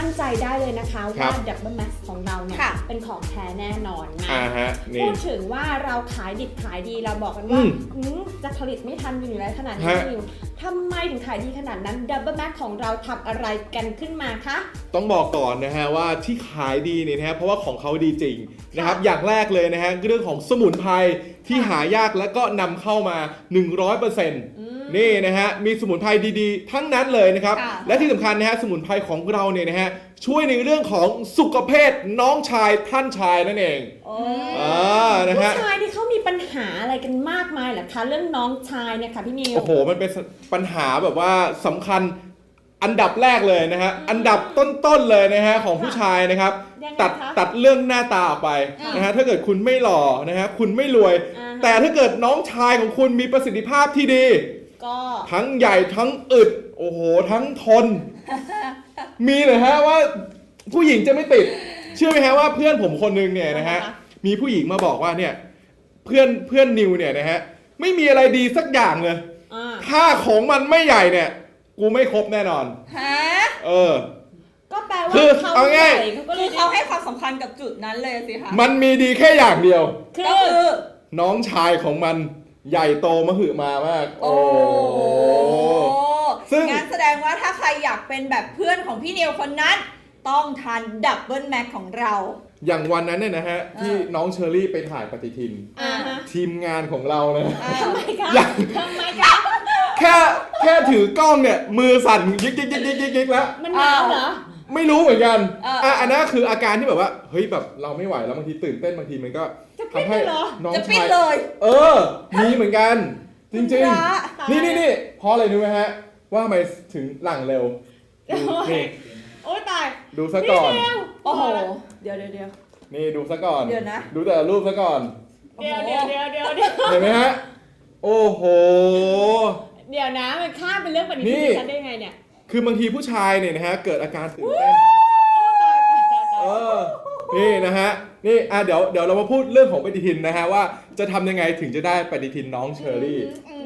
มั่นใจได้เลยนะคะครัว่าบดับเบิลแม็กซ์ของเราเนี่ยค่ะเป็นของแท้แน่นอนนะอ่าฮะนี่พูดถึงว่าเราขายดิบขายดีเราบอกกันอืว่ามอืมจะผลิตไม่ทันอยู่แล้วขนาดนี้ฮะนิวทำไมถึงขายดีขนาดนั้นดับเบิลแม็กของเราทำอะไรกันขึ้นมาคะ ต้องบอกก่อนนะฮะว่าที่ขายดีเนี่ยนะฮะเพราะว่าของเขาดีจริงนะครับอย่างแรกเลยนะฮะเรื่องของสมุนไพรที่หายากแล้วก็นำเข้ามา 100% นี่นะฮะมีสมุนไพรดีๆ ทั้งนั้นเลยนะครับ ค่ะ และที่สำคัญนะฮะสมุนไพรของเราเนี่ยนะฮะช่วยในเรื่องของสุขภาพน้องชายท่านชายนั่นเองอ่านะผู้ฮะ ชายที่เขามีปัญหาอะไรกันมากมายเหรอคะเรื่องน้องชายเนี่ยค่ะพี่มิว โอ้โห มันเป็นปัญหาแบบว่าสำคัญอันดับแรกเลยนะฮะ อันดับต้นๆเลยนะฮะของผู้ชายนะครับ ยังไงตัดคะตัดเรื่องหน้าตาออกไปนะฮะ ถ้าเกิดคุณไม่หล่อนะฮะ คุณไม่รวย อ่าฮะ แต่ถ้าเกิดน้องชายของคุณมีประสิทธิภาพที่ดี ก็ทั้งใหญ่ทั้งอึด โอ้โห ทั้งทน มีเลยฮะว่าผู้หญิงจะไม่ติด เชื่อไหมฮะว่าเพื่อนผมคนหนึงเนี่ยนะฮะมีผู้หญิงมาบอกว่าเนี่ย เพื่อนเพื่อนนิวเนี่ยนะฮะไม่มีอะไรดีสักอย่างเลยอ่าถ้าของมันไม่ใหญ่เนี่ย กูไม่ครบแน่นอนฮะเออ ก็แปลว่าคือเขาเอาใหง่ายญ่เขาก็เลคือยเขาให้ความสำคัญกับจุดนั้นเลยสิคะมันมีดีแค่อย่างเดียว คืก็อคือน้องชายของมัน ใหญ่โตมหึมามาก โอ้โหซึ่ง งั้นแสดงว่าถ้าใครอยากเป็นแบบเพื่อนของพี่นิวคนนั้น ต้องทานดับเบิลแม็กของเรา อย่างวันนั้นเนี่ยนะฮะ ที่น้องเชอรี่ไปถ่ายปฏิทิน อ่าฮะ ทีมงานของเราเนี่ยอ่าทำไมคะ อย่างทำไมคะ แค่แค่ถือกล้องเนี่ย มือสั่นยิกยิกยิกยิกยิกยิกแล้ว มันหนาวเหรอ ไม่รู้เหมือนกันเอออ่อะอันนั้นคืออาการที่แบบว่า เฮ้ยแบบเราไม่ไหวแล้วบางทีตื่นเต้นบางทีมันก็จะปิ้นทำให้เลยเหรอน้องจะปิ้นชาย เลยเออ มีเหมือนกัน จริงพระๆนี่นี่นี่เพราะอะไรรู้ไหมฮะ ว่าทำไมถึงหลังเร็วดูนี่โอ้ยตายดูซะก่อนพี่เดียวโอ้โห เดี๋ยวเดี๋ยวเดี๋ยว นี่ดูซะก่อน เดี๋ยวนะ ดูแต่ละรูปซะก่อน เดี๋ยวเดี๋ยวเดี๋ยวเดี๋ยวเดี๋ยวเห็นไหมฮะ โอ้โห เดี๋ยวนะมันข้ามเป็นเรื่องปฏินี่ทินฉันได้ไงเนี่ย คือบางทีผู้ชายเนี่ยนะฮะเกิดอาการตื่นเต้น โอ้ตายตายตายตายเออ นี่นะฮะ นี่อะเดี๋ยวเดี๋ยวเรามาพูดเรื่องของปฏิทินนะฮะว่าจะทำยังไงถึงจะได้ปฏิทินน้องเชอรี่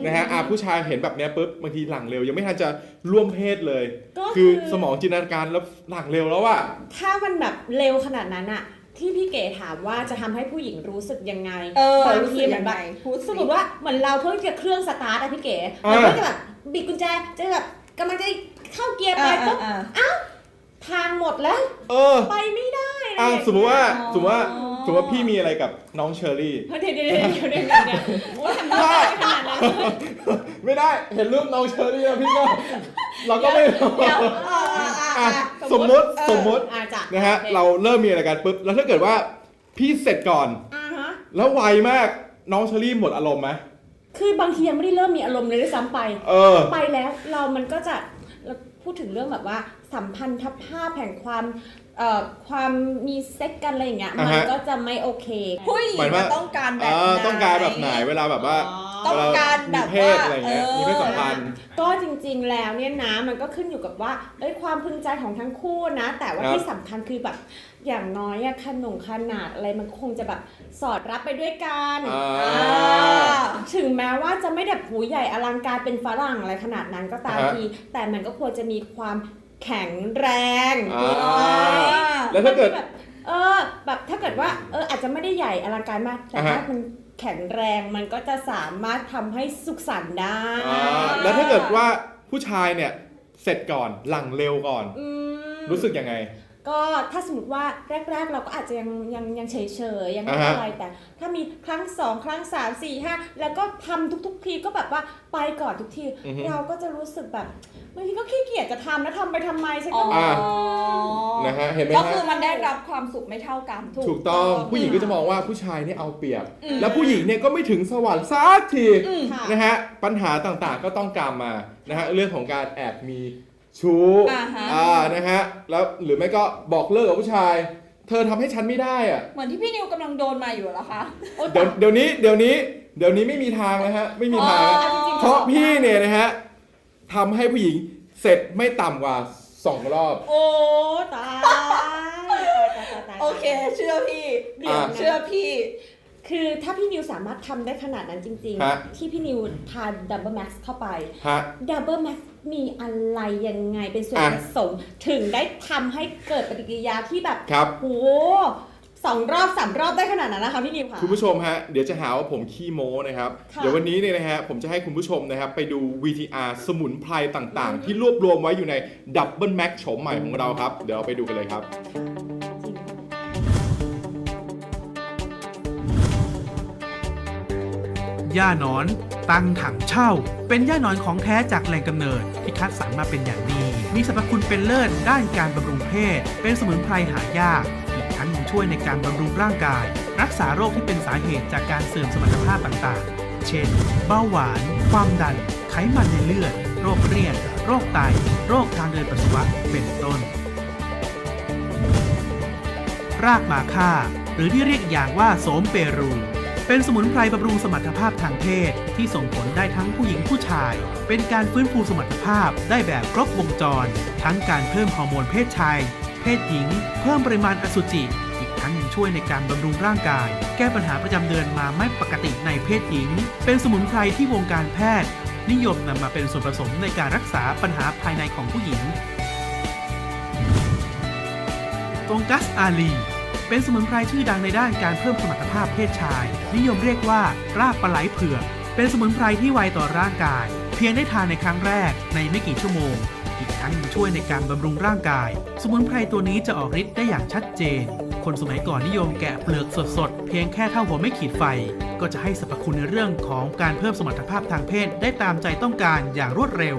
นะฮะอะผู้ชายเห็นแบบเนี้ยปุ๊บบางทีหลังเร็ว ยังไม่ทันจะร่วมเพศเลย ก็คือสมองจินตนาการแล้วหลังเร็วแล้วอะถ้ามันแบบเร็วขนาดนั้นอะที่พี่เก๋ถามว่าจะทำให้ผู้หญิงรู้สึกยังไงเออบางรู้ทีสึกเหมืยัอนงแบไงบพูดสมมติว่าเหมือนเราเพิ่งจะเครื่องสตาร์ทอะพี่เก๋อ่า เราก็จะแบบบิดกุญแจจะแบบกำลังจะ เข้าเกียร์ไปอ่าปุ๊บอ่าอ่าทางหมดแล้ว เออไปไม่ได้อะไรอะอย่างเงี้ยสมมติว่าอ๋อสมมติว่าสมมติว่าพี่มีอะไรกับน้องเชอรี่เดี๋ยวเดี๋ยวเดี๋ยวเดี๋ยวเดี๋ยวเดี๋ยวเดี๋ยวโอ้ยทำได้ขนาดนั้นไม่ได้เห็นรูปน้องเชอรี่แล้วพี่ก็เราก็ไม่เดี๋ยวอ่าอ่าอ่าอะอ่าสมมติเออสมมติอาจ้ะนะฮะเราเริ่มมีอะไรกันปุ๊บแล้วถ้าเกิดว่าพี่เสร็จก่อน อ่าฮะ แล้วไวมากน้องเชอรี่หมดอารมณ์ไหมคือบางทียังไม่ได้เริ่มมีอารมณ์เลยด้วยซ้ำไป เออ ไปแล้วเรามันก็จะ เราพูดถึงเรื่องแบบว่าสัมพันธภาพแห่งความเอ่อความมีเซ็กกันอะไรอย่างเงี้ยอ่ามันฮะก็จะไม่โอเค ผู้หญิงหมายว่าจะต้องการแบเอบอไหนต้องการแบบไหนเวลาแบบว่า ต้องการแบบมีเพศว่าอะไรเงี้ยเออมีเพศสัมพันธ์ก็จริงๆแล้วเนี่ยนะมันก็ขึ้นอยู่กับว่าเอ้ยความพึงใจของทั้งคู่นะ แต่ว่าครับที่สำคัญคือแบบอย่างน้อยอะขนงขนาดอะไรมันคงจะแบบสอดรับไปด้วยกันอ่าอ่าถึงแม้ว่าจะไม่แบบหูใหญ่อลังการเป็นฝรั่งอะไรขนาดนั้นก็ตามอ่าฮะที แต่มันก็ควรจะมีความแข็งแรงอ่าถูกไหมแล้วถ้าเกิดแบบเออแบบถ้าเกิดว่าเอออาจจะไม่ได้ใหญ่อลังการมากแต่อ่าฮะถ้ามัน แข็งแรงมันก็จะสามารถทำให้สุขสันต์ได้ อ่าแล้วถ้าเกิดว่าผู้ชายเนี่ยเสร็จก่อนหลังเร็วก่อน อืมรู้สึกยังไง ก็ถ้าสมมติว่าแรก ๆ เราก็อาจจะยังยังยังเฉยๆยังไม่อ่าฮะอะไรแต่ ถ้ามีครั้งสองครั้งสามสี่ห้าแล้วก็ทำทุก ๆ ทีก็แบบว่าไปก่อนทุกทีอือฮึเราก็จะรู้สึกแบบบางทีก็ขี้เกียจจะทำแล้วทำไปทำไมฉันอ๋ก็อไม่อ่านะฮะเห็นไหมก็ฮะคือมันได้รับความสุขไม่เท่ากัน ถูกต้องผู้หญิงก็จะมองว่าผู้ชายเนี่ยเอาเปรียบอืมแล้วผู้หญิงเนี่ยก็ไม่ถึงสวรรค์สักทีอืมค่ะนะฮะปัญหาต่างๆก็ต้องกามมานะฮะเรื่องของการแอบมี ชู้อ่าฮะ อ่านะฮะแล้วหรือไม่ก็บอกเลิกกับผู้ชาย เธอทำให้ฉันไม่ได้อะเหมือนที่พี่นิวกำลังโดนมาอยู่เหรอคะโอ๊ยเดี๋ยวเดี๋ยวนี้เดี๋ยวนี้เดี๋ยวนี้ไม่มีทางนะฮะไม่มีทางอ๋อนะจริงๆ เพราะพี่เนี่ยนะฮะทำให้ผู้หญิงเสร็จไม่ต่ำกว่าสองรอบ โอ้ตายตายตายตายตาย โอเค เชื่อพี่เดี๋ยวนะเชื่อพี่ คือถ้าพี่นิวสามารถทำได้ขนาดนั้นจริง ฮะ ๆ ที่พี่นิวทานดับเบิลแม็กซ์เข้าไปฮะ ดับเบิลแม็กซ์มีอะไรยังไงเป็นส่วนอะ ผสมถึงได้ทำให้เกิดปฏิกิริยาที่แบบครับ โหสองรอบสามรอบได้ขนาดนั้นนะคะพี่นิวค่ะ คุณผู้ชมฮะ เดี๋ยวจะหาว่าผมขี้โม้นะครับ ค่ะ เดี๋ยววันนี้เนี่ยนะฮะ ผมจะให้คุณผู้ชมนะครับ ไปดู VTR สมุนไพรต่างๆ ที่รวบรวมไว้อยู่ในดับเบิลแม็กโฉมใหม่ของเราครับ เดี๋ยวเราไปดูกันเลยครับจ ย่าหนอน ตั้งถังเช่า เป็นย่าหนอนของแท้จากแหล่งกำเนิดที่คัดสรรมาเป็นอย่างดี มีสรรพคุณเป็นเลิศด้านการบำรุงเพศ เป็นสมุนไพรหายาก อีกทั้งยังช่วยในการบำรุงร่างกาย รักษาโรคที่เป็นสาเหตุจากการเสื่อมสมรรถภาพต่างๆ เช่น เบาหวาน ความดัน ไขมันในเลือด โรคเรียด โรคไต โรคทางเดินปัสสาวะ เป็นต้น รากมาค่า หรือที่เรียกอีกอย่างว่าโสมเปรู เป็นสมุนไพรบำรุงสมรรถภาพทางเพศ ที่ส่งผลได้ทั้งผู้หญิงผู้ชาย เป็นการฟื้นฟูสมรรถภาพได้แบบครบวงจร ทั้งการเพิ่มฮอร์โมนเพศชาย เพศหญิง เพิ่มปริมาณอสุจิ อีกทั้งยังช่วยในการบำรุงร่างกาย แก้ปัญหาประจำเดือนมาไม่ปกติในเพศหญิง เป็นสมุนไพรที่วงการแพทย์ นิยมนำมาเป็นส่วนผสมในการรักษาปัญหาภายในของผู้หญิงตงกัสอาลี เป็นสมุนไพรชื่อดังในด้านการเพิ่มสมรรถภาพเพศชาย นิยมเรียกว่ารากปลาไหลเผือก เป็นสมุนไพรที่ไวต่อร่างกาย เพียงได้ทานในครั้งแรกในไม่กี่ชั่วโมง อีกทั้งยังช่วยในการบำรุงร่างกาย สมุนไพรตัวนี้จะออกฤทธิ์ได้อย่างชัดเจน คนสมัยก่อนนิยมแกะเปลือกสดๆ เพียงแค่เท่าหัวไม่ขีดไฟ ก็จะให้สรรพคุณในเรื่องของการเพิ่มสมรรถภาพทางเพศได้ตามใจต้องการอย่างรวดเร็ว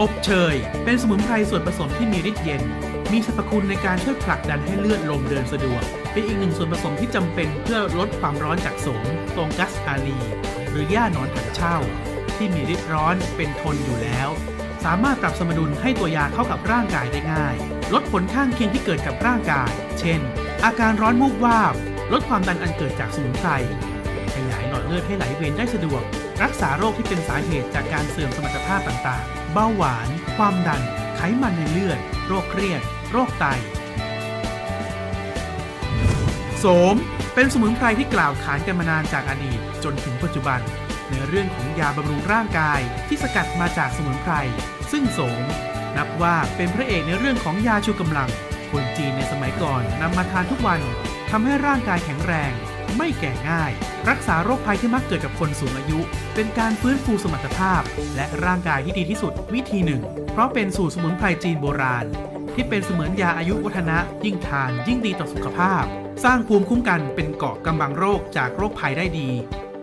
อบเชย เป็นสมุนไพรส่วนผสมที่มีฤทธิ์เย็น มีสรรพคุณในการช่วยผลักดันให้เลือดลมเดินสะดวก เป็นอีกหนึ่งส่วนผสมที่จำเป็นเพื่อลดความร้อนจากโสมตรงกัสอาลี หรือย่าหนอนถังเช่า ที่มีฤทธิ์ร้อนเป็นทนอยู่แล้ว สามารถปรับสมดุลให้ตัวยาเข้ากับร่างกายได้ง่าย ลดผลข้างเคียงที่เกิดกับร่างกาย เช่น อาการร้อนมูกวาบ ลดความดันอันเกิดจากสมุนไพรขยายหลอดเลือดให้ไหลเวียนได้สะดวก รักษาโรคที่เป็นสาเหตุจากการเสื่อมสมรรถภาพต่างๆ เบาหวาน ความดัน ไขมันในเลือด โรคเครียด โรคไต โสม เป็นสมุนไพรที่กล่าวขานกันมานานจากอดีตจนถึงปัจจุบัน ในเรื่องของยาบำรุงร่างกายที่สกัดมาจากสมุนไพร ซึ่งโสม นับว่าเป็นพระเอกในเรื่องของยาชูกำลัง คนจีนในสมัยก่อนนำมาทานทุกวันทำให้ร่างกายแข็งแรง ไม่แก่ง่าย รักษาโรคภัยที่มักเกิดกับคนสูงอายุ เป็นการฟื้นฟูสมรรถภาพ และร่างกายที่ดีที่สุดวิธีหนึ่ง เพราะเป็นสูตรสมุนไพรจีนโบราณ ที่เป็นเสมือนยาอายุวัฒนะ ยิ่งทานยิ่งดีต่อสุขภาพ สร้างภูมิคุ้มกันเป็นเกราะกำบังโรคจากโรคภัยได้ดี